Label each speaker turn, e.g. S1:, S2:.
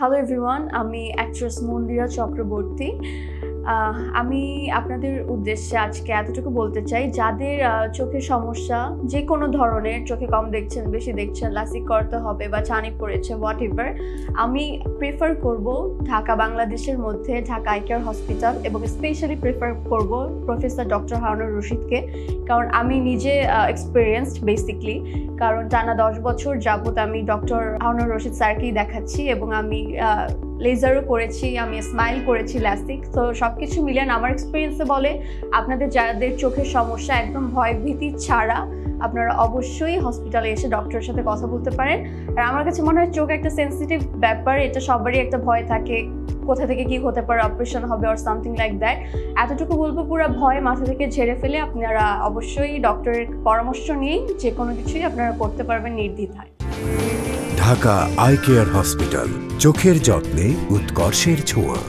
S1: Hello everyone আমি actress Mandira Chakraborty আমি আপনাদের উদ্দেশ্যে আজকে এতটুকু বলতে চাই, যাদের চোখের সমস্যা যে কোনো ধরনের চোখে কম দেখছেন, বেশি দেখছেন লাসিক করতে হবে বা ছানি পড়েছে হোয়াট এভার আমি প্রেফার করব ঢাকা, বাংলাদেশের মধ্যে ঢাকা আই কেয়ার হসপিটাল এবং স্পেশালি প্রেফার করব প্রফেসর ডক্টর হারুনুর রশিদকে, কারণ আমি নিজে এক্সপিরিয়েন্সড বেসিকলি কারণ টানা দশ বছর যাবত আমি ডক্টর হারুনুর রশিদ স্যারকেই দেখাচ্ছি এবং আমি লেজারও করেছি, আমি স্মাইল করেছি ল্যাসিক তো সব কিছু মিলিয়ে আমার এক্সপিরিয়েন্সে বলে আপনাদের যাদের চোখের সমস্যা একদম ভয় ভীতি ছাড়া, আপনারা অবশ্যই হসপিটালে এসে ডক্টরের সাথে কথা বলতে পারেন। আর আমার কাছে মনে হয় চোখ একটা সেন্সিটিভ ব্যাপার, এটা সবারই একটা ভয় থাকে, কোথা থেকে কি হতে পারে অপারেশন হবে অর সামথিং লাইক দ্যাট এতটুকু বলব, পুরো ভয় মাথা থেকে ঝেড়ে ফেলে আপনারা অবশ্যই ডক্টরের পরামর্শ নিয়েই যে কোনো কিছুই আপনারা করতে পারবেন নির্দ্বিধায়।
S2: Dhaka eye care hospital. চোখের যত্নে উৎকর্ষের ছোঁয়া।